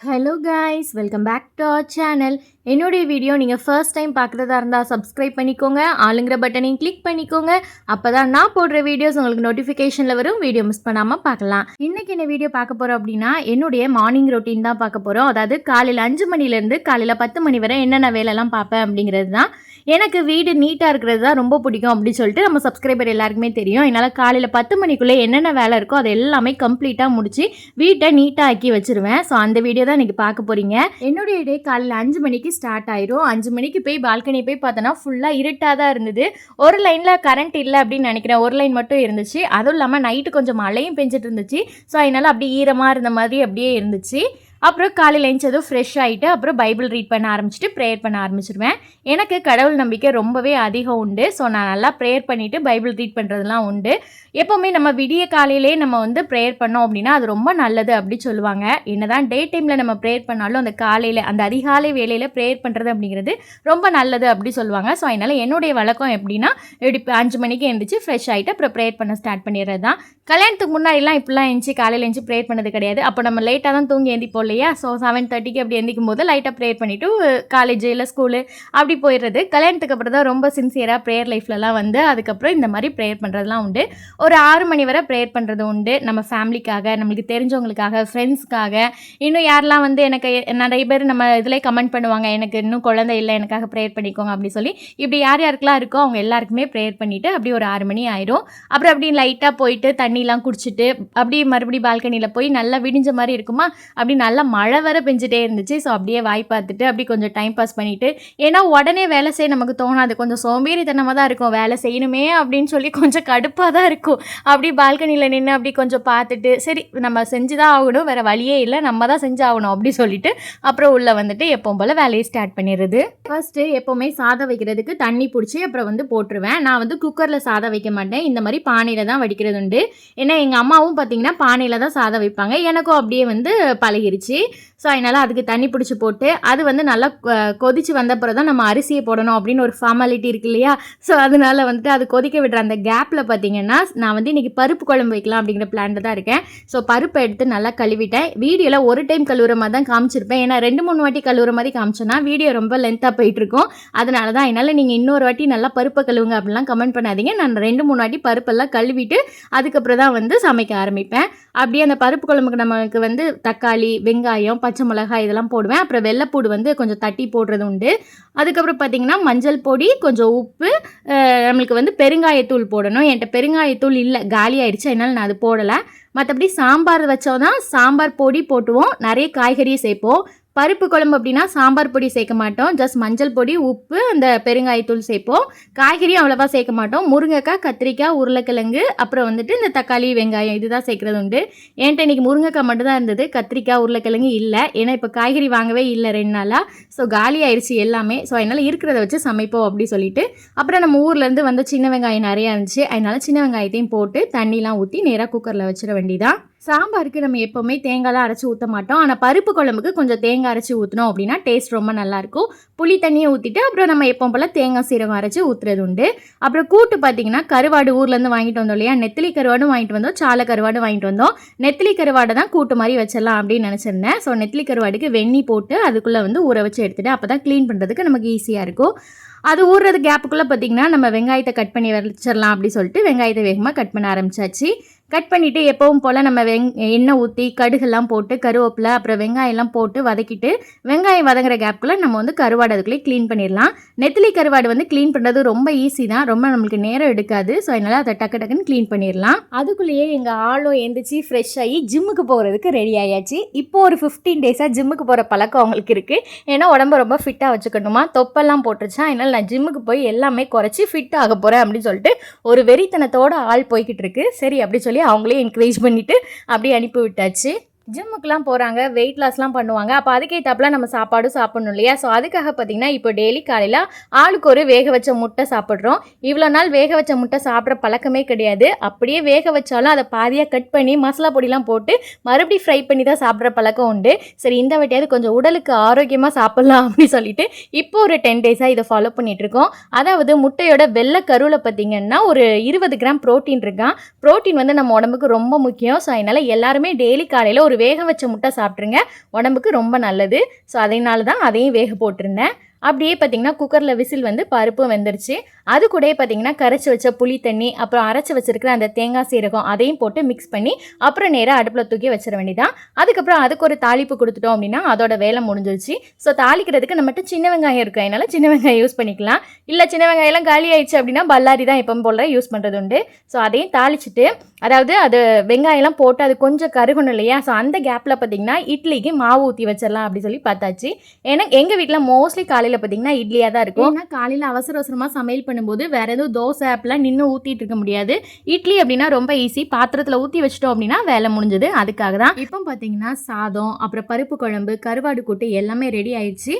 Hello guys welcome back to our channel என்னுடைய video நீங்கள் first time பார்க்குறதா இருந்தால் சப்ஸ்கிரைப் பண்ணிக்கோங்க. ஆளுங்கிற பட்டனையும் கிளிக் பண்ணிக்கோங்க. அப்போ தான் நான் போடுற வீடியோஸ் உங்களுக்கு நோட்டிஃபிகேஷனில் வரும். வீடியோ மிஸ் பண்ணாமல் பார்க்கலாம். இன்றைக்கி என்ன வீடியோ பார்க்க போகிறோம் அப்படின்னா என்னுடைய மார்னிங் ரொட்டீன் தான் பார்க்க போகிறோம் அதாவது காலையில் அஞ்சு மணிலேருந்து காலையில் பத்து மணி வரை என்னென்ன வேலைலாம் பார்ப்பேன் அப்படிங்கிறது தான். எனக்கு வீடு நீட்டாக இருக்கிறது தான் ரொம்ப பிடிக்கும் அப்படின்னு சொல்லிட்டு நம்ம சப்ஸ்கிரைபர் எல்லாருக்குமே தெரியும். என்னால் காலையில் பத்து மணிக்குள்ளே என்னென்ன வேலை இருக்கோ அது எல்லாமே கம்ப்ளீட்டாக முடிச்சு வீட்டை நீட்டாக ஆக்கி வச்சிருவேன். ஸோ அந்த வீடியோ தான் இன்றைக்கி பார்க்க போகிறீங்க என்னுடைய டே காலையில் அஞ்சு மணிக்கு ஸ்டார்ட் ஆயிரும். அஞ்சு மணிக்கு போய் பால்கனி போய் பார்த்தோன்னா ஃபுல்லாக இருட்டாக தான் இருந்தது. ஒரு லைனில் கரண்ட் இல்லை அப்படின்னு நினைக்கிறேன். ஒரு லைன் மட்டும் இருந்துச்சு. அதுவும் இல்லாமல் நைட்டு கொஞ்சம் மழையும் பெஞ்சிட்டு இருந்துச்சு. ஸோ அதனால் அப்படியே ஈரமாக இருந்த மாதிரி அப்படியே இருந்துச்சு. அப்புறம் காலையில் எழுந்ததும் ஃப்ரெஷ் ஆகிட்டு அப்புறம் பைபிள் ரீட் பண்ண ஆரம்பிச்சுட்டு ப்ரேயர் பண்ண ஆரம்பிச்சிருவேன். எனக்கு கடவுள் நம்பிக்கை ரொம்பவே அதிகம் உண்டு. ஸோ நான் நல்லா ப்ரேயர் பண்ணிவிட்டு பைபிள் ரீட் பண்ணுறதுலாம் உண்டு. எப்போவுமே நம்ம விடிய காலையிலே நம்ம வந்து ப்ரேயர் பண்ணோம் அப்படின்னா அது ரொம்ப நல்லது அப்படி சொல்லுவாங்க. என்னதான் டே டைமில் நம்ம ப்ரேயர் பண்ணாலும் அந்த காலையில் அந்த அதிகாலை வேலையில் ப்ரேயர் பண்ணுறது அப்படிங்கிறது ரொம்ப நல்லது அப்படி சொல்லுவாங்க. ஸோ அதனால் என்னுடைய வழக்கம் எப்படின்னா இப்படி அஞ்சு மணிக்கு எழுந்திரிச்சு ஃப்ரெஷ் ஆகிட்டு அப்புறம் ப்ரேயர் பண்ண ஸ்டார்ட் பண்ணிடுறது தான் கல்யாணத்துக்கு முன்னாடிலாம் இப்படிலாம் எழுந்துச்சு காலையில் எழுந்துச்சு ப்ரேயர் பண்ணது கிடையாது. அப்போ நம்ம லேட்டாக தான் தூங்கி எழுந்திப்போம் இல்லையா? ஸோ செவன் தேர்ட்டிக்கு அப்படி எந்திக்கும் போது லைட்டாக ப்ரேயர் பண்ணிவிட்டு காலேஜ் இல்லை ஸ்கூலு அப்படி போயிடுறது. கல்யாணத்துக்கு அப்புறம் தான் ரொம்ப சின்சியராக ப்ரேயர் லைஃப்லலாம் வந்து அதுக்கப்புறம் இந்த மாதிரி ப்ரேயர் பண்ணுறதுலாம் உண்டு. ஒரு ஆறு மணி வரை ப்ரேயர் பண்ணுறது உண்டு. நம்ம ஃபேமிலிக்காக நம்மளுக்கு தெரிஞ்சவங்களுக்காக ஃப்ரெண்ட்ஸ்க்காக இன்னும் யாரெல்லாம் வந்து எனக்கு நிறைய பேர் நம்ம இதில் கமெண்ட் பண்ணுவாங்க எனக்கு இன்னும் குழந்தை இல்லை எனக்காக ப்ரேயர் பண்ணிக்கோங்க அப்படி சொல்லி. இப்படி யார் யாருக்கெல்லாம் இருக்கோ அவங்க எல்லாருக்குமே ப்ரேயர் பண்ணிவிட்டு அப்படி ஒரு ஆறு மணி ஆயிரும். அப்புறம் அப்படி லைட்டாக போயிட்டு தண்ணிலாம் குடிச்சிட்டு அப்படியே மறுபடியும் பால்கனியில் போய் நல்லா விடிஞ்ச மாதிரி இருக்குமா? அப்படி நல்லா மழை வர பெஞ்சிட்டே இருந்துச்சு. ஸோ அப்படியே வாய் பார்த்துட்டு அப்படி கொஞ்சம் டைம் பாஸ் பண்ணிவிட்டு ஏன்னா உடனே வேலை செய்ய நமக்கு தோணாது. கொஞ்சம் சோம்பேறித்தனமாக தான் இருக்கும். வேலை செய்யணுமே அப்படின்னு சொல்லி கொஞ்சம் கடுப்பாக தான் இருக்கும். அப்படி பால்கனியில் நின்று அப்படி கொஞ்சம் பார்த்துட்டு சரி நம்ம செஞ்சு தான் ஆகணும். வேறு வழியே இல்லை. நம்ம தான் செஞ்சாகணும் அப்படி சொல்லிட்டு அப்புறம் உள்ளே வந்துட்டு எப்போ போல் வேலையை ஸ்டார்ட் பண்ணிடுது ஃபர்ஸ்ட்டு எப்போவுமே சாதம் வைக்கிறதுக்கு தண்ணி பிடிச்சி அப்புறம் வந்து போட்டுருவேன். நான் வந்து குக்கரில் சாதம் வைக்க மாட்டேன். இந்த மாதிரி பானையில் தான் வடிக்கிறது உண்டு. ஏன்னா எங்கள் அம்மாவும் பார்த்தீங்கன்னா பானையில் தான் சாதம் வைப்பாங்க. எனக்கும் அப்படியே வந்து பழகிருச்சு. passé ஸோ அதனால் அதுக்கு தண்ணி பிடிச்சி போட்டு அது வந்து நல்லா கொதிச்சு வந்த பிறகு தான் நம்ம அரிசியை போடணும் அப்படின்னு ஒரு ஃபார்மாலிட்டி இருக்கு இல்லையா? ஸோ அதனால வந்துட்டு அது கொதிக்க விடுற அந்த கேப்பில் பார்த்தீங்கன்னா நான் வந்து இன்றைக்கி பருப்பு குழம்பு வைக்கலாம் அப்படிங்கிற பிளான்ல தான் இருக்கேன். ஸோ பருப்பை எடுத்து நல்லா கழுவிட்டேன். வீடியோவில் ஒரு டைம் கழுவுற மாதிரி தான் காமிச்சிருப்பேன். ஏன்னா ரெண்டு மூணு வாட்டி கழுவுற மாதிரி காமிச்சோன்னா வீடியோ ரொம்ப லென்த்தாக போயிட்டு இருக்கும் அதனால தான் என்னால் நீங்கள் இன்னொரு வாட்டி நல்லா பருப்பை கழுவுங்க அப்படிலாம் கமெண்ட் பண்ணாதீங்க. நான் ரெண்டு மூணு வாட்டி பருப்பெல்லாம் கழுவிட்டு அதுக்கப்புறம் தான் வந்து சமைக்க ஆரம்பிப்பேன். அப்படியே அந்த பருப்பு குழம்புக்கு நமக்கு வந்து தக்காளி வெங்காயம் பச்சை மிளகாய் இதெல்லாம் போடுவேன். அப்புறம் வெள்ளைப்பூடு வந்து கொஞ்சம் தட்டி போடுறது உண்டு. அதுக்கப்புறம் பார்த்திங்கன்னா மஞ்சள் பொடி கொஞ்சம் உப்பு நம்மளுக்கு வந்து பெருங்காயத்தூள் போடணும். என்கிட்ட பெருங்காயத்தூள் இல்லை காலி ஆயிடுச்சு அதனால நான் அது போடலை. மற்றபடி சாம்பார் வச்சோன்னா சாம்பார் பொடி போட்டுவோம். நிறைய காய்கறியை சேர்ப்போம். பருப்பு குழம்பு அப்படின்னா சாம்பார் பொடி சேர்க்க மாட்டோம். ஜஸ்ட் மஞ்சள் பொடி உப்பு அந்த பெருங்காயத்தூள் சேர்ப்போம். காய்கறி அவ்வளோவா சேர்க்க மாட்டோம். முருங்கைக்காய் கத்திரிக்காய் உருளைக்கிழங்கு அப்புறம் வந்துட்டு இந்த தக்காளி வெங்காயம் இதுதான் சேர்க்குறது உண்டு. என்கிட்ட இன்னைக்கு முருங்கைக்காய் மட்டும் தான் இருந்தது. கத்திரிக்காய் உருளைக்கிழங்கு இல்லை. ஏன்னா இப்போ காய்கறி வாங்கவே இல்லை ரெண்டு நாளாக ஸோ காலி ஆயிடுச்சு எல்லாமே. ஸோ அதனால் இருக்கிறத வச்சு சமைப்போம் அப்படி சொல்லிட்டு. அப்புறம் நம்ம ஊர்லேருந்து வந்து சின்ன வெங்காயம் நிறையா இருந்துச்சு. அதனால சின்ன வெங்காயத்தையும் போட்டு தண்ணிலாம் ஊற்றி நேராக குக்கரில் வச்சிட வேண்டிதான் சாம்பாருக்கு நம்ம எப்போவுமே தேங்காய்லாம் அரைச்சி ஊற்ற மாட்டோம். ஆனால் பருப்பு குழம்புக்கு கொஞ்சம் தேங்காய் அரைச்சி ஊற்றினோம் அப்படின்னா டேஸ்ட் ரொம்ப நல்லாயிருக்கும் புளி தண்ணியை ஊற்றிட்டு அப்புறம் நம்ம எப்போ போல் தேங்காய் சீரகம் அரைச்சி ஊற்றுறது உண்டு. அப்புறம் கூட்டு பார்த்தீங்கன்னா கருவாடு ஊர்லேருந்து வாங்கிட்டு வந்தோம் இல்லையா? நெத்திலி கருவாடும் வாங்கிட்டு வந்தோம் சாலை கருவாடும் வாங்கிட்டு வந்தோம். நெத்திலி கருவாடை தான் கூட்டு மாதிரி வச்சிடலாம் அப்படின்னு நினச்சிருந்தேன். ஸோ நெத்திலி கருவாடுக்கு வெண்ணி போட்டு அதுக்குள்ளே வந்து ஊற வச்சு எடுத்துகிட்டு அப்போ தான் க்ளீன் பண்ணுறதுக்கு நமக்கு ஈஸியாக இருக்கும். அது ஊறுறது கேப்புக்குள்ளே பார்த்திங்கன்னா நம்ம வெங்காயத்தை கட் பண்ணி வச்சிடலாம் அப்படி சொல்லிட்டு வெங்காயத்தை வேகமாக கட் பண்ண ஆரம்பிச்சாச்சு. கட் பண்ணிவிட்டு எப்பவும் போல் நம்ம வெங் எண்ணெய் ஊற்றி கடுகெல்லாம் போட்டு கருவேப்பிலை அப்புறம் வெங்காயம்லாம் போட்டு வதக்கிட்டு வெங்காயம் வதங்குற கேப்புக்குள்ளே நம்ம வந்து கருவாடு அதுக்குள்ளே க்ளீன் பண்ணிடலாம் நெத்திலி கருவாடு வந்து க்ளீன் பண்ணுறது ரொம்ப ஈஸி தான். ரொம்ப நம்மளுக்கு நேரம் எடுக்காது. ஸோ அதனால் அதை டக்கு டக்குன்னு க்ளீன் பண்ணிடலாம் அதுக்குள்ளேயே எங்கள் ஆளும் எந்திரிச்சு ஃப்ரெஷ் ஆகி ஜிம்முக்கு போகிறதுக்கு ரெடி ஆயாச்சு. இப்போ ஒரு ஃபிஃப்டீன் டேஸாக ஜிம்முக்கு போகிற பழக்கம் அவங்களுக்கு இருக்குது ஏன்னா உடம்ப ரொம்ப ஃபிட்டாக வச்சுக்கணுமா? தொப்பெல்லாம் போட்டுருச்சா? அதனால் நான் ஜிம்முக்கு போய் எல்லாமே குறைச்சி ஃபிட் ஆக போகிறேன் அப்படின்னு சொல்லிட்டு ஒரு வெறித்தனத்தோட ஆள் போய்கிட்டு இருக்கு. சரி அப்படி சொல்லி அவங்களே என்கரேஜ் பண்ணிவிட்டு அப்படியே அனுப்பி விட்டாச்சு. ஜிம்முக்கெலாம் போகிறாங்க வெயிட் லாஸ்லாம் பண்ணுவாங்க. அப்போ அதுக்கேற்றாப்புல நம்ம சாப்பாடும் சாப்பிடணும் இல்லையா? ஸோ அதுக்காக பார்த்தீங்கன்னா இப்போ டெய்லி காலையில் ஆளுக்கு ஒரு வேக வச்ச முட்டை சாப்பிட்றோம். இவ்வளோ நாள் வேக வச்ச முட்டை சாப்பிட்ற பழக்கமே கிடையாது. அப்படியே வேக வச்சாலும் அதை பாதியாக கட் பண்ணி மசாலா பொடிலாம் போட்டு மறுபடியும் ஃப்ரை பண்ணி தான் சாப்பிட்ற பழக்கம் உண்டு. சரி இந்த வாட்டியாவது கொஞ்சம் உடலுக்கு ஆரோக்கியமாக சாப்பிட்லாம் அப்படின்னு சொல்லிட்டு இப்போ ஒரு டென் டேஸாக இதை ஃபாலோ பண்ணிகிட்ருக்கோம் அதாவது முட்டையோட வெள்ளை கருவில் பார்த்திங்கன்னா ஒரு இருபது கிராம் ப்ரோட்டீன் இருக்கான். ப்ரோட்டீன் வந்து நம்ம உடம்புக்கு ரொம்ப முக்கியம். ஸோ அதனால் எல்லாருமே டெய்லி காலையில் ஒரு வேக வச்ச முட்டை சாப்பிட்ருங்க உடம்புக்கு ரொம்ப நல்லது. ஸோ அதனால தான் அதையும் வேக போட்டிருந்தேன். அப்படியே பார்த்தீங்கன்னா குக்கரில் விசில் வந்து பருப்பும் வெந்துருச்சு. அது கூடயே பார்த்தீங்கன்னா கரைச்சி வச்ச புளி தண்ணி அப்புறம் அரைச்சி வச்சுருக்கிற அந்த தேங்காய் சீரகம் அதையும் போட்டு மிக்ஸ் பண்ணி அப்புறம் நேராக அடுப்பில் தூக்கி வச்சிட வேண்டியதான் அதுக்கப்புறம் அதுக்கு ஒரு தாளிப்பு கொடுத்துட்டோம் அப்படின்னா அதோட வேலை முடிஞ்சிருச்சு. ஸோ தாளிக்கிறதுக்கு நம்மகிட்ட சின்ன வெங்காயம் இருக்கும் அதனால சின்ன வெங்காயம் யூஸ் பண்ணிக்கலாம். இல்லை சின்ன வெங்காயம்லாம் காலி ஆயிடுச்சு அப்படின்னா பல்லாரி தான் எப்போ போல யூஸ் பண்ணுறது உண்டு. ஸோ அதையும் தாளிச்சிட்டு அதாவது அது வெங்காயம்லாம் போட்டு அது கொஞ்சம் கருகணும் இல்லையா? ஸோ அந்த கேப்பில் பார்த்தீங்கன்னா இட்லிக்கு மாவு ஊற்றி வச்சிடலாம் அப்படி சொல்லி பார்த்தாச்சு. ஏன்னா எங்கள் வீட்டில் மோஸ்ட்லி காலையில் பார்த்தீங்கன்னா இட்லியாக தான் இருக்கும். ஏன்னா காலையில் அவசர அவசரமாக சமையல் பண்ணும்போது வேறு எதுவும் தோசை ஆப்லாம் நின்று ஊற்றிட்டு இருக்க முடியாது. இட்லி அப்படின்னா ரொம்ப ஈஸி பாத்திரத்தில் ஊற்றி வச்சிட்டோம் அப்படின்னா வேலை முடிஞ்சது. அதுக்காக தான். இப்போ பார்த்தீங்கன்னா சாதம் அப்புறம் பருப்பு குழம்பு கருவாடு கூட்டு எல்லாமே ரெடி ஆயிடுச்சு.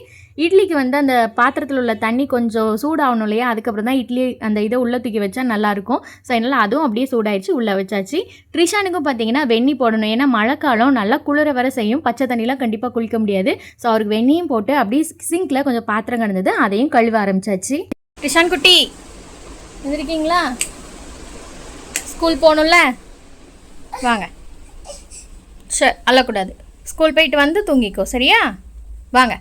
இட்லிக்கு வந்து அந்த பாத்திரத்தில் உள்ள தண்ணி கொஞ்சம் சூடாகணும் இல்லையா? அதுக்கப்புறம் தான் இட்லி அந்த இதை உள்ளே தூக்கி வச்சா நல்லாயிருக்கும் ஸோ அதனால் அதுவும் அப்படியே சூடாயிடுச்சு. உள்ளே வச்சு ஆரம்பித்தாச்சு ட்ரிஷானுக்கும் பார்த்தீங்கன்னா வெந்நி போடணும். ஏன்னா மழைக்காலம் நல்லா குளிர வர செய்யும். பச்சை தண்ணிலாம் கண்டிப்பாக குளிக்க முடியாது. ஸோ அவருக்கு வெந்நியும் போட்டு அப்படியே சிங்கில் கொஞ்சம் பாத்திரம் கிடந்தது அதையும் கழுவ ஆரம்பித்தாச்சு ட்ரிஷான் குட்டி வந்துருக்கீங்களா ஸ்கூல் போகணும்ல? வாங்க. சரி அழக்கூடாது. ஸ்கூல் போயிட்டு வந்து தூங்கிக்கோ. சரியா? வாங்க.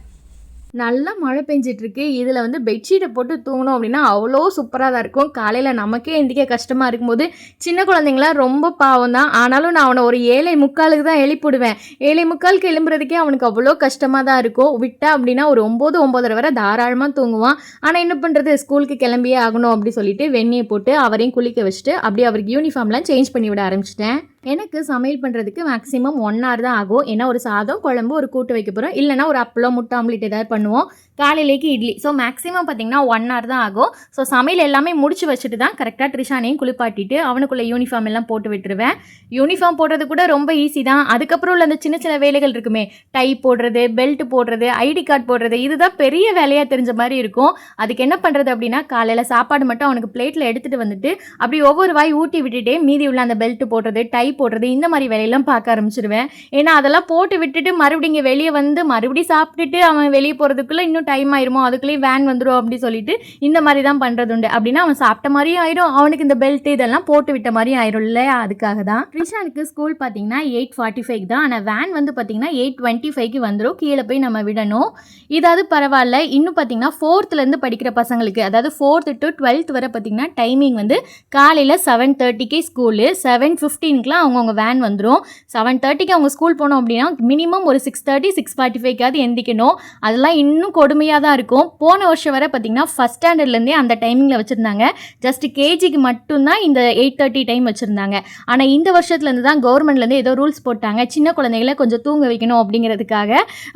நல்லா மழை பெஞ்சிட்டு இருக்கு இதில் வந்து பெட்ஷீட்டை போட்டு தூங்கணும் அப்படின்னா அவ்வளோ சூப்பராக தான் இருக்கும். காலையில் நமக்கே எந்திக்க கஷ்டமாக இருக்கும்போது சின்ன குழந்தைங்களாம் ரொம்ப பாவம் தான். ஆனாலும் நான் அவனை ஒரு ஏழை முக்காலுக்கு தான் எழுப்பிடுவேன் ஏழை முக்காலுக்கு எழும்புறதுக்கே அவனுக்கு அவ்வளோ கஷ்டமாக தான் இருக்கும். விட்டா அப்படின்னா ஒரு ஒம்பது ஒம்பதரை வரை தாராளமாக தூங்குவான். ஆனால் என்ன பண்ணுறது ஸ்கூலுக்கு கிளம்பியே ஆகணும் அப்படி சொல்லிட்டு வெந்நியை போட்டு அவரையும் குளிக்க வச்சுட்டு அப்படியே அவருக்கு யூனிஃபார்ம்லாம் சேஞ்ச் பண்ணி விட ஆரம்பிச்சிட்டேன். எனக்கு சமையல் பண்ணுறதுக்கு மேக்ஸிமம் ஒன் ஹவர் தான் ஆகும். ஏன்னா ஒரு சாதம் குழம்பு ஒரு கூட்டு வைக்க போகிறோம் இல்லைனா ஒரு அப்பளம் முட்டை ஆம்லேட் ஏதாவது பண்ணுவோம். காலையிலேக்கு இட்லி. ஸோ மேக்ஸிமம் பார்த்தீங்கன்னா ஒன் ஹவர் தான் ஆகும். ஸோ சமையல் எல்லாமே முடிச்சு வச்சுட்டு தான் கரெக்டாக ட்ரிஷானையும் குளிப்பாட்டிட்டு அவனுக்குள்ளே யூனிஃபார்ம் எல்லாம் போட்டு விட்டுருவேன். யூனிஃபார்ம் போடுறது கூட ரொம்ப ஈஸி தான். அதுக்கப்புறம் உள்ள அந்த சின்ன சின்ன வேலைகள் இருக்குமே. டை போடுறது பெல்ட் போடுறது ஐடி கார்டு போடுறது இதுதான் பெரிய வேலையாக தெரிஞ்ச மாதிரி இருக்கும். அதுக்கு என்ன பண்ணுறது அப்படின்னா காலையில் சாப்பாடு மட்டும் அவனுக்கு பிளேட்டில் எடுத்துகிட்டு வந்துட்டு அப்படி ஒவ்வொரு வாய் ஊட்டி விட்டுட்டே மீதி உள்ள அந்த பெல்ட் போடுறது டை போடுறது இந்த மாதிரி வேலையெல்லாம் பார்க்க ஆரம்பிச்சிடுவேன் ஏன்னா அதெல்லாம் போட்டு விட்டுட்டு மறுபடியும் இங்கே வெளியே வந்து மறுபடியும் சாப்பிட்டுட்டு அவன் வெளியே போகிறதுக்குள்ளே இன்னும் டைம் ஆயிருமோ அதுக்குள்ளேயே வேன் வந்துடும் அப்படி சொல்லிட்டு இந்த மாதிரி தான் பண்ணுறது உண்டு. அப்படின்னா அவன் சாப்பிட்ட மாதிரியும் ஆயிரும் அவனுக்கு இந்த பெல்ட் இதெல்லாம் போட்டு விட்ட மாதிரியும் ஆயிரும் இல்லையா? அதுக்காக தான். ரிஷானுக்கு ஸ்கூல் பார்த்தீங்கன்னா எயிட் ஃபார்ட்டி ஃபைவ் தான். ஆனால் வேன் வந்து பார்த்தீங்கன்னா எயிட் டுவெண்ட்டி ஃபைவ்க்கு வந்துடும் கீழே போய் நம்ம விடணும். இதாவது பரவாயில்ல. இன்னும் பார்த்தீங்கன்னா ஃபோர்த்துலேருந்து படிக்கிற பசங்களுக்கு அதாவது ஃபோர்த்து டு டுவெல்த் வரை பார்த்தீங்கன்னா டைமிங் வந்து காலையில் செவன் தேர்ட்டிக்கே ஸ்கூலு செவன் ஃபிஃப்டீனுக்குலாம் அவங்கவுங்க வேன் வந்துடும் செவன் தேர்ட்டிக்கு அவங்க ஸ்கூல் போனோம் அப்படின்னா மினிமம் ஒரு சிக்ஸ் தேர்ட்டி சிக்ஸ் ஃபார்ட்டி ஃபைவ்க்காவது எந்திக்கணும். அதெல்லாம் இன்னும் கொடுமையாக தான் இருக்கும். போன வருஷம் வரை பார்த்தீங்கன்னா ஃபஸ்ட் ஸ்டாண்டர்ட்லேருந்தே அந்த டைமிங்கில் வச்சுருந்தாங்க. ஜஸ்ட் கேஜிக்கு மட்டும்தான் இந்த எயிட் தேர்ட்டி டைம் வச்சுருந்தாங்க. ஆனால் இந்த வருஷத்துலேருந்து தான் கவர்மெண்ட்லேருந்து ஏதோ ரூல்ஸ் போட்டாங்க. சின்ன குழந்தைகளை கொஞ்சம் தூங்க வைக்கணும் அப்படிங்கிறதுக்காக.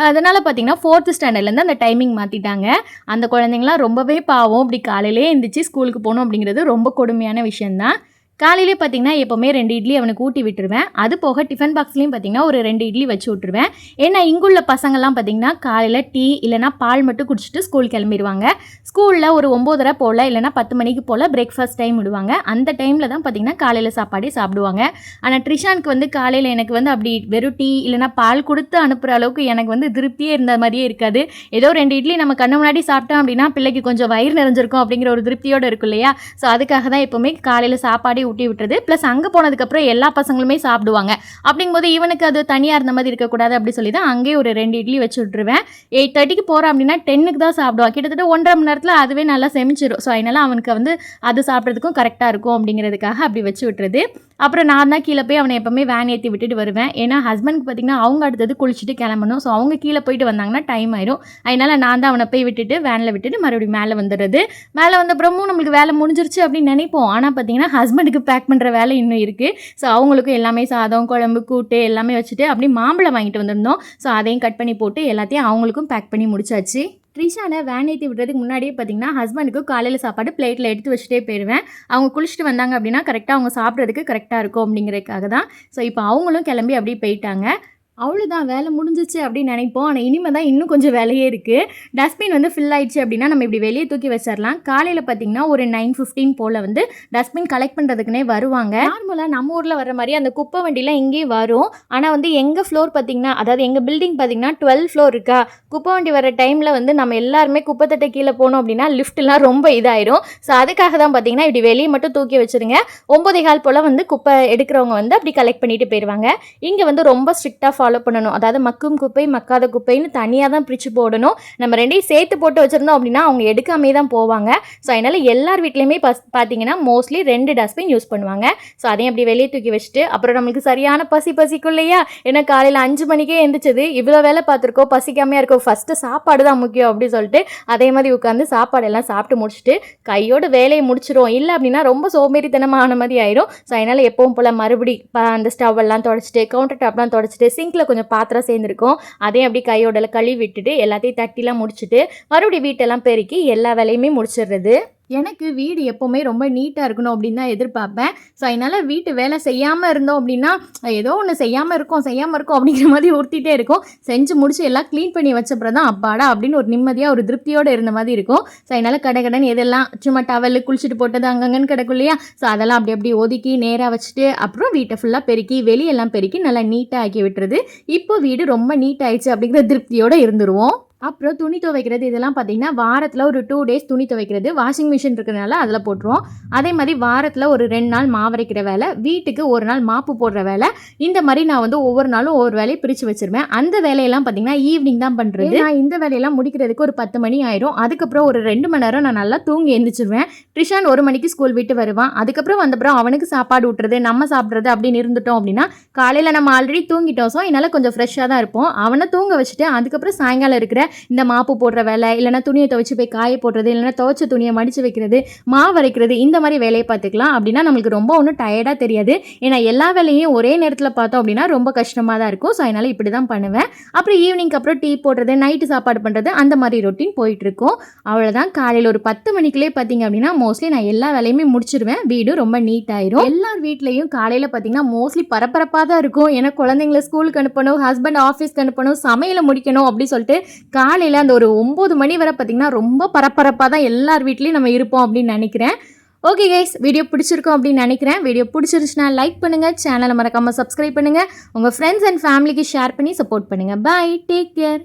அதனால் பார்த்தீங்கன்னா ஃபோர்த்து ஸ்டாண்டர்ட்லேருந்து அந்த டைமிங் மாற்றிட்டாங்க அந்த குழந்தைங்களாம் ரொம்பவே பாவம். இப்படி காலையிலே எழுந்திரிச்சு ஸ்கூலுக்கு போகணும் அப்படிங்கிறது ரொம்ப கொடுமையான விஷயந்தான் காலையிலே பார்த்தீங்கன்னா எப்போவுமே ரெண்டு இட்லி அவனுக்கு ஊட்டி விட்டுருவேன். அது போக டிஃபன் பாக்ஸ்லேயும் பார்த்தீங்கன்னா ஒரு ரெண்டு இட்லி வச்சு விட்ருவேன் ஏன்னா இங்குள்ள பசங்கள்லாம் பார்த்தீங்கன்னா காலையில் டீ இல்லைனா பால் மட்டும் குடிச்சிட்டு ஸ்கூல் கிளம்பிடுவாங்க. ஸ்கூலில் ஒரு ஒம்போதரை போல் இல்லைனா பத்து மணிக்கு போல் பிரேக்ஃபாஸ்ட் டைம் விடுவாங்க. அந்த டைமில் தான் பார்த்தீங்கன்னா காலையில் சாப்பாடே சாப்பிடுவாங்க. ஆனால் ட்ரிஷானுக்கு வந்து காலையில் எனக்கு வந்து அப்படி வெறும் டீ இல்லைனா பால் கொடுத்து அனுப்புகிற அளவுக்கு எனக்கு வந்து திருப்தியே இருந்த மாதிரியே இருக்காது. ஏதோ ரெண்டு இட்லி நம்ம கண்ணு முன்னாடி சாப்பிட்டோம் அப்படின்னா பிள்ளைக்கு கொஞ்சம் வயிறு நிறைஞ்சிருக்கும் அப்படிங்கிற ஒரு திருப்தியோடு இருக்கும் இல்லையா? ஸோ அதுக்காக தான் எப்போவுமே காலையில் சாப்பாடே ஊட்டி விட்டுறது. ப்ளஸ் அங்கே போனதுக்கப்புறம் எல்லா பசங்களுமே சாப்பிடுவாங்க. அப்படிங்கும்போது இவனுக்கு அது தனியாக இருந்த மாதிரி இருக்கக்கூடாது அப்படி சொல்லி தான் அங்கேயே ஒரு ரெண்டு இட்லி வச்சு விட்ருவேன் எயிட் தேர்ட்டிக்கு போகிறோம் அப்படின்னா டென்னுக்கு தான் சாப்பிடுவான் கிட்டத்தட்ட ஒன்றரை மணி நேரத்தில் அதுவே நல்லா செமிச்சிடும் ஸோ அதனால் அவனுக்கு வந்து அது சாப்பிட்றதுக்கும் கரெக்டாக இருக்கும் அப்படிங்கிறதுக்காக அப்படி வச்சு விட்டுறது. அப்புறம் நான் தான் கீழே போய் அவனை எப்போவுமே வேன் ஏற்றி விட்டுட்டு வருவேன். ஏன்னா ஹஸ்பண்ட்க்கு பார்த்தீங்கன்னா அவங்க அடுத்தது குளிச்சுட்டு கிளம்பணும். ஸோ அவங்க கீழே போயிட்டு வந்தாங்கன்னா டைம் ஆயிரும். அதனால் நான் தான் அவனை போய் விட்டுட்டு வேனில் விட்டுட்டு மறுபடியும் மேலே வந்துடுறது. மேலே வந்த அப்புறமும் நம்மளுக்கு வேலை முடிஞ்சிருச்சு அப்படின்னு நினைப்போம். ஆனால் பார்த்தீங்கன்னா ஹஸ்பண்டுக்கு பேக் பண்ணுற வேலை இன்னும் இருக்குது ஸோ அவங்களுக்கும் எல்லாமே சாதம் குழம்பு கூட்டு எல்லாமே வச்சுட்டு அப்படியே மாம்பழம் வாங்கிட்டு வந்திருந்தோம். ஸோ அதையும் கட் பண்ணி போட்டு எல்லாத்தையும் அவங்களுக்கும் பேக் பண்ணி முடிச்சாச்சு. ட்ரிஷானை வேன் ஏற்றி விடுறதுக்கு முன்னாடியே பார்த்தீங்கன்னா ஹஸ்பண்டுக்கு காலையில் சாப்பாடு பிளேட்டில் எடுத்து வச்சுட்டே போயிடுவேன் அவங்க குளிச்சுட்டு வந்தாங்க அப்படின்னா கரெக்டாக அவங்க சாப்பிட்றதுக்கு கரெக்டாக இருக்கும் அப்படிங்கிறதுக்காக தான். ஸோ இப்போ அவங்களும் கிளம்பி அப்படியே போயிட்டாங்க. அவ்வளோதான் வேலை முடிஞ்சிச்சு அப்படின்னு நினைப்போம். ஆனால் இனிமேல் தான் இன்னும் கொஞ்சம் வேலையே இருக்குது டஸ்ட்பின் வந்து ஃபில் ஆயிடுச்சு அப்படின்னா நம்ம இப்படி வெளியே தூக்கி வச்சிடலாம் காலையில் பார்த்தீங்கன்னா ஒரு நைன் ஃபிஃப்டீன் போல் வந்து டஸ்ட்பின் கலெக்ட் பண்ணுறதுக்குனே வருவாங்க. நார்மலாக நம்ம ஊரில் வர மாதிரி அந்த குப்பை வண்டிலாம் இங்கேயே வரும். ஆனால் வந்து எங்கள் ஃப்ளோர் பார்த்தீங்கன்னா அதாவது எங்கள் பில்டிங் பார்த்தீங்கன்னா டுவெல் ஃப்ளோர் இருக்கா? குப்பை வண்டி வர டைமில் வந்து நம்ம எல்லாருமே குப்பை தட்டை கீழே போனோம் அப்படின்னா லிஃப்ட்லாம் ரொம்ப இதாயிரும். ஸோ அதுக்காக தான் பார்த்தீங்கன்னா இப்படி வெளியே மட்டும் தூக்கி வச்சுருங்க. ஒம்பதே கால் போல் வந்து குப்பை எடுக்கிறவங்க வந்து அப்படி கலெக்ட் பண்ணிட்டு போயிடுவாங்க இங்கே வந்து ரொம்ப ஸ்ட்ரிக்டாக ஃபாலோ பண்ணணும். அதாவது மக்கும் குப்பை மக்காத குப்பைன்னு தனியாக தான் பிரித்து போடணும். நம்ம ரெண்டையும் சேர்த்து போட்டு வச்சுருந்தோம் அப்படின்னா அவங்க எடுக்காமே தான் போவாங்க. ஸோ அதனால் எல்லார் வீட்லேயுமே பஸ் பார்த்தீங்கன்னா மோஸ்ட்லி ரெண்டு டஸ்ட்பின் யூஸ் பண்ணுவாங்க. ஸோ அதையும் அப்படி வெளியே தூக்கி வச்சுட்டு அப்புறம் நம்மளுக்கு சரியான பசி பசிக்கும் இல்லையா ஏன்னா காலையில் அஞ்சு மணிக்கே எழுந்திரிச்சது இவ்வளோ வேலை பார்த்துருக்கோம் பசிக்காமையாக இருக்கோம். ஃபஸ்ட்டு சாப்பாடு தான் முக்கியம் அப்படின்னு சொல்லிட்டு அதே மாதிரி உட்காந்து சாப்பாடு எல்லாம் சாப்பிட்டு முடிச்சுட்டு கையோட வேலையை முடிச்சிடும் இல்லை அப்படின்னா ரொம்ப சோம்பேறித்தனமான மாதிரி ஆயிரும். ஸோ அதனால் எப்பவும் போல் மறுபடி ப- அந்த ஸ்டவ் எல்லாம் தொடச்சிட்டு கவுண்டர் டாப்லாம் தொடச்சிட்டு சிங்கில் கொஞ்சம் பாத்திரம் சேர்ந்துருக்கும். அதையும் அப்படி கையோட கழுவி விட்டுட்டு எல்லாத்தையும் தட்டிலாம் முடிச்சுட்டு மறுபடியும் வீட்டெல்லாம் பெருக்கி எல்லா வேலையுமே முடிச்சிடுறது. எனக்கு வீடு எப்போவுமே ரொம்ப நீட்டாக இருக்கணும் அப்படின்னு தான் எதிர்பார்ப்பேன். ஸோ அதனால் வீட்டு வேலை செய்யாமல் இருந்தோம் அப்படின்னா ஏதோ ஒன்று செய்யாமல் இருக்கோம் செய்யாமல் இருக்கோம் அப்படிங்கிற மாதிரி உறுத்திட்டே இருக்கும். செஞ்சு முடிச்சு எல்லாம் க்ளீன் பண்ணி வச்சப்பறம் தான் அப்பாடா அப்படின்னு ஒரு நிம்மதியாக ஒரு திருப்தியோடு இருந்த மாதிரி இருக்கும். ஸோ அதனால் கடை கடன் எதெல்லாம் சும்மா டவல் குளிச்சுட்டு போட்டது அங்கங்கன்னு கிடக்கும் இல்லையா? ஸோ அதெல்லாம் அப்படி அப்படி ஒதுக்கி நேராக வச்சுட்டு அப்புறம் வீட்டை ஃபுல்லாக பெருக்கி வெளியெல்லாம் பெருக்கி நல்லா நீட்டாக ஆக்கி விட்டுறது. இப்போ வீடு ரொம்ப நீட் ஆயிடுச்சு அப்படிங்கிற திருப்தியோடு இருந்துருவோம். அப்புறம் துணி துவைக்கிறது இதெல்லாம் பார்த்தீங்கன்னா வாரத்தில் ஒரு டூ டேஸ் துணி துவைக்கிறது. வாஷிங் மிஷின் இருக்கிறதுனால அதில் போட்டுருவோம். அதே மாதிரி வாரத்தில் ஒரு ரெண்டு நாள் மாவரைக்கிற வேலை வீட்டுக்கு ஒரு நாள் மாப்பு போடுற வேலை இந்த மாதிரி நான் வந்து ஒவ்வொரு நாளும் ஒவ்வொரு வேலையை பிரித்து வச்சுருவேன். அந்த வேலையெல்லாம் பார்த்தீங்கன்னா ஈவினிங் தான் பண்ணுறது நான் இந்த வேலையெல்லாம் முடிக்கிறதுக்கு ஒரு பத்து மணி ஆயிரும். அதுக்கப்புறம் ஒரு ரெண்டு மணி நேரம் நான் நல்லா தூங்கி எழுந்திரிச்சிருவேன் ட்ரிஷான் ஒரு மணிக்கு ஸ்கூல் விட்டு வருவான். அதுக்கப்புறம் வந்தப்புறம் அவனுக்கு சாப்பாடு விட்டுறது நம்ம சாப்பிட்றது அப்படின்னு இருந்துட்டோம் அப்படின்னா காலையில் நம்ம ஆல்ரெடி தூங்கிட்டோம். ஸோ என்னால் கொஞ்சம் ஃப்ரெஷ்ஷாக தான் இருப்போம். அவனை தூங்க வச்சுட்டு அதுக்கப்புறம் சாயங்காலம் இருக்கிற இந்த மாப்பு போடுற வேலை இல்லைன்னா துணியை துவைச்சு போய் காய போடுறது இல்லைன்னா துவைச்ச துணியை மடித்து வைக்கிறது மாவு அரைக்கிறது இந்த மாதிரி வேலையை பார்த்துக்கலாம். அப்படின்னா நம்மளுக்கு ரொம்ப ஒன்றும் டயர்டாக தெரியாது. ஏன்னா எல்லா வேலையும் ஒரே நேரத்தில் பார்த்தோம் அப்படின்னா ரொம்ப கஷ்டமாக தான் இருக்கும். ஸோ அதனால் இப்படி தான் பண்ணுவேன். அப்புறம் ஈவினிங்க்கு அப்புறம் டீ போடுறது நைட்டு சாப்பாடு பண்ணுறது அந்த மாதிரி ரொட்டீன் போயிட்டு இருக்கும். அவ்வளோதான் காலையில் ஒரு பத்து மணிக்குள்ளே பார்த்தீங்க அப்படின்னா மோஸ்ட்லி நான் எல்லா வேலையுமே முடிச்சிருவேன். வீடு ரொம்ப நீட் ஆயிரும். எல்லார் வீட்லேயும் காலையில் பார்த்தீங்கன்னா மோஸ்ட்லி பரபரப்பாக தான் இருக்கும். ஏன்னா குழந்தைங்கள ஸ்கூலுக்கு அனுப்பணும் ஹஸ்பண்ட் ஆஃபீஸ்க்கு அனுப்பணும் சமையலை முடிக்கணும் அப்படி சொல்லிட்டு காலையில் அந்த ஒரு ஒம்பது மணி வரை பார்த்தீங்கன்னா ரொம்ப பரபரப்பாக தான் எல்லார் வீட்லேயும் நம்ம இருப்போம் அப்படின்னு நினைக்கிறேன். ஓகே கைஸ் வீடியோ பிடிச்சிருக்கோம் அப்படின்னு நினைக்கிறேன். வீடியோ பிடிச்சிருச்சுன்னா லைக் பண்ணுங்கள் சேனலை மறக்காமல் சப்ஸ்கிரைப் பண்ணுங்கள் உங்கள் ஃப்ரெண்ட்ஸ் அண்ட் ஃபேமிலிக்கு ஷேர் பண்ணி சப்போர்ட் பண்ணுங்கள் பை டேக் கேர்